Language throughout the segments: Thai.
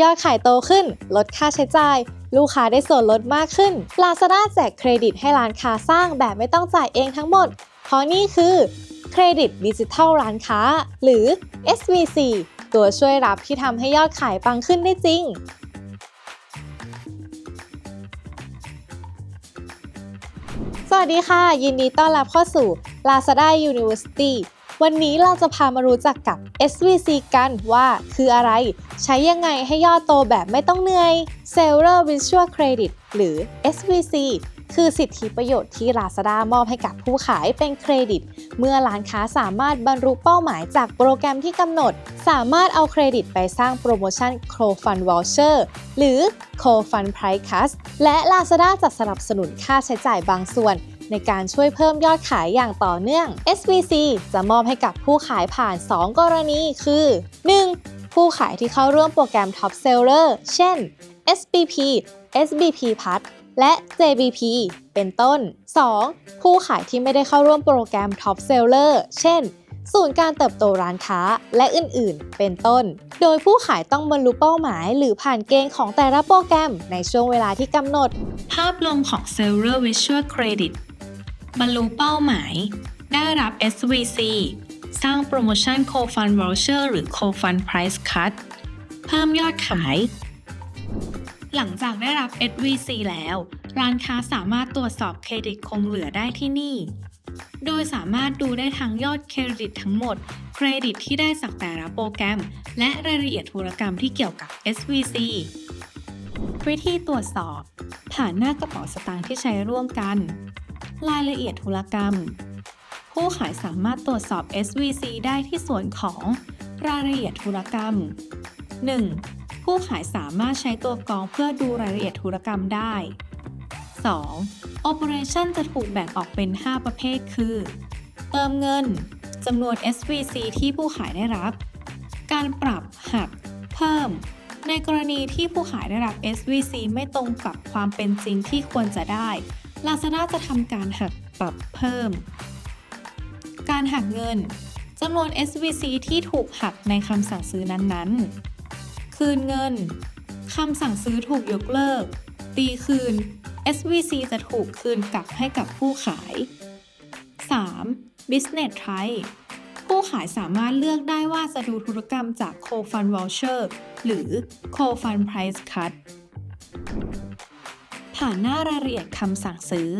ยอดขายโตขึ้น ลดค่าใช้จ่าย ลูกค้าได้ส่วนลดมากขึ้น Lazada แจกเครดิตให้ร้านค้าสร้างแบบไม่ต้องจ่ายเองทั้งหมด เพราะนี่คือเครดิตดิจิทัลร้านค้า หรือ SVC ตัวช่วยรับที่ทำให้ยอดขายปังขึ้นได้จริงสวัสดีค่ะ ยินดีต้อนรับเข้าสู่ Lazada University วันนี้เราจะพามารู้จักกับ SVC กันว่าคืออะไร ใช้ยังไงให้ยอดโตแบบไม่ต้องเหนื่อย Seller Visual Credit หรือ SVC คือสิทธิประโยชน์ที่ Lazada มอบให้กับผู้ขายเป็นเครดิต เมื่อร้านค้าสามารถบรรลุเป้าหมายจากโปรแกรมที่กำหนด สามารถเอาเครดิตไปสร้างโปรโมชั่น c o Fund Voucher หรือ c o Fund Price Cut และ Lazada จะสนับสนุนค่าใช้จ่ายบางส่วน ในการช่วยเพิ่มยอดขายอย่างต่อเนื่อง SVC จะมอบให้กับผู้ขายผ่าน 2 กรณีคือ 1. ผู้ขายที่เข้าร่วมโปรแกรม Top Seller เช่น SBP SBP p a s และ JBP เป็นต้น 2. ผู้ขายที่ไม่ได้เข้าร่วมโปรแกรม Top Seller เช่น ศูนย์การเติบโตร้านค้าและอื่น ๆ เป็นต้น โดยผู้ขายต้องบรรลุเป้าหมาย หรือผ่านเกณฑ์ของแต่ละโปรแกรมในช่วงเวลาที่กำหนด ภาพรวมของ Seller Visual Credit บรรลุเป้าหมาย ได้รับ SVC สร้างโปรโมชั่น Co-Fund Voucher หรือ Co-Fund Price Cut เพิ่มยอดขาย หลังจากได้รับ SVC แล้ว ร้านค้าสามารถตรวจสอบเครดิตคงเหลือได้ที่นี่ โดยสามารถดูได้ทั้งยอดเครดิตทั้งหมด เครดิตที่ได้จากแต่ละโปรแกรม และรายละเอียดธุรกรรมที่เกี่ยวกับ SVC วิธีตรวจสอบ ผ่านหน้ากระเป๋าสตางค์ที่ใช้ร่วมกัน รายละเอียดธุรกรรม ผู้ขายสามารถตรวจสอบ SVC ได้ที่ส่วนของรายละเอียดธุรกรรม 1. ผู้ขายสามารถใช้ตัวกรองเพื่อดูรายละเอียดธุรกรรมได้ 2. Operation จะถูกแบ่งออกเป็น 5 ประเภทคือ เติมเงินจำนวน SVC ที่ผู้ขายได้รับ การปรับหัก เพิ่ม ในกรณีที่ผู้ขายได้รับ SVC ไม่ตรงกับความเป็นจริงที่ควรจะได้ Lazada จะทำการหักปรับเพิ่ม การหักเงินจำนวน SVC ที่ถูกหักในคำสั่งซื้อนั้นๆ คืนเงินคำสั่งซื้อถูกยกเลิก ตีคืน SVC จะถูกคืนกลับให้กับผู้ขาย 3. Business Try ผู้ขายสามารถเลือกได้ว่าจะดูธุรกรรมจาก Co-Fund Voucher หรือ Co-Fund Price Cut ผ่านหน้ารายละเอียดคำสั่งซื้อ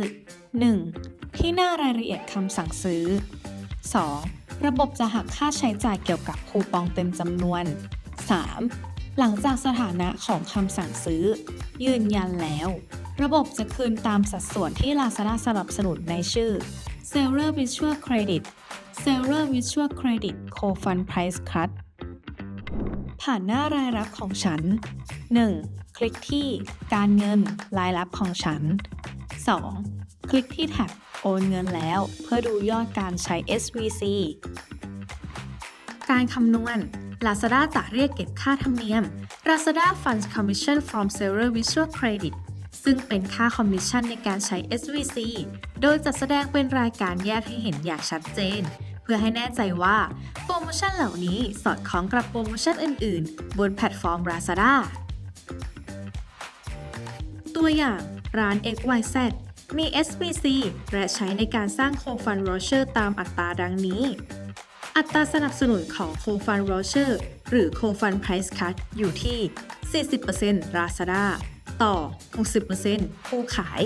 1. ที่หน้ารายละเอียดคำสั่งซื้อ 2. ระบบจะหักค่าใช้จ่ายเกี่ยวกับคูปองเต็มจำนวน 3. หลังจากสถานะของคำสั่งซื้อ ยืนยันแล้ว ระบบจะคืนตามสัดส่วนที่ Lazada สนับสนุนในชื่อ Seller Visual Credit Seller Visual Credit Co-Fund Price Cut ผ่านหน้ารายรับของฉัน 1. คลิกที่การเงินรายรับของฉัน 2. คลิกที่แท็บโอนเงินแล้ว เพื่อดูยอดการใช้ SVC การคำนวณ Lazada จะเรียกเก็บค่าธรรมเนียม Lazada Funds Commission from Seller Visual Credit ซึ่งเป็นค่าคอมมิชชั่นในการใช้ SVC โดยจัดแสดงเป็นรายการแยกให้เห็นอย่างชัดเจน เพื่อให้แน่ใจว่า โปรโมชั่นเหล่านี้สอดคล้องกับโปรโมชั่นอื่น ๆ บนแพลตฟอร์ม Lazada ัวอย่าง ร้าน XYZ มี SVC และใช้ในการสร้างโคฟันโรเชอร์ตามอัตราดังนี้ อัตราสนับสนุนของโคฟันโรเชอร์หรือโคฟันไพรซ์คัตอยู่ที่ 40%ราซาด้าต่อ 60%ผู้ขาย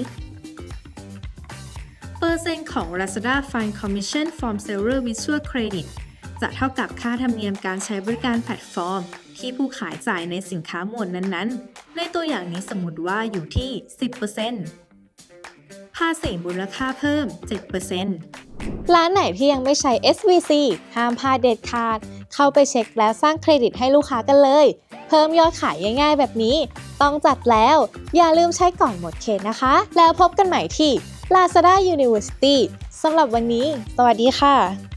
เปอร์เซ็นต์ของ Lazada Fine Commission from Seller Visual Credit จะเท่ากับค่าธรรมเนียมการใช้บริการแพลตฟอร์ม ที่ผู้ขายจ่ายในสินค้าหมวดนั้นๆ ในตัวอย่างนี้สมมติว่าอยู่ที่ 10%ภาษีมูลค่าเพิ่ม 7%ร้านไหนที่ยังไม่ใช้ SVC ห้ามพลาดเด็ดขาด เข้าไปเช็คและสร้างเครดิตให้ลูกค้ากันเลย เพิ่มยอดขายง่ายๆ แบบนี้ ต้องจัดแล้ว อย่าลืมใช้ก่อนหมดเขตนะคะ แล้วพบกันใหม่ที่ Lazada University สำหรับวันนี้ สวัสดีค่ะ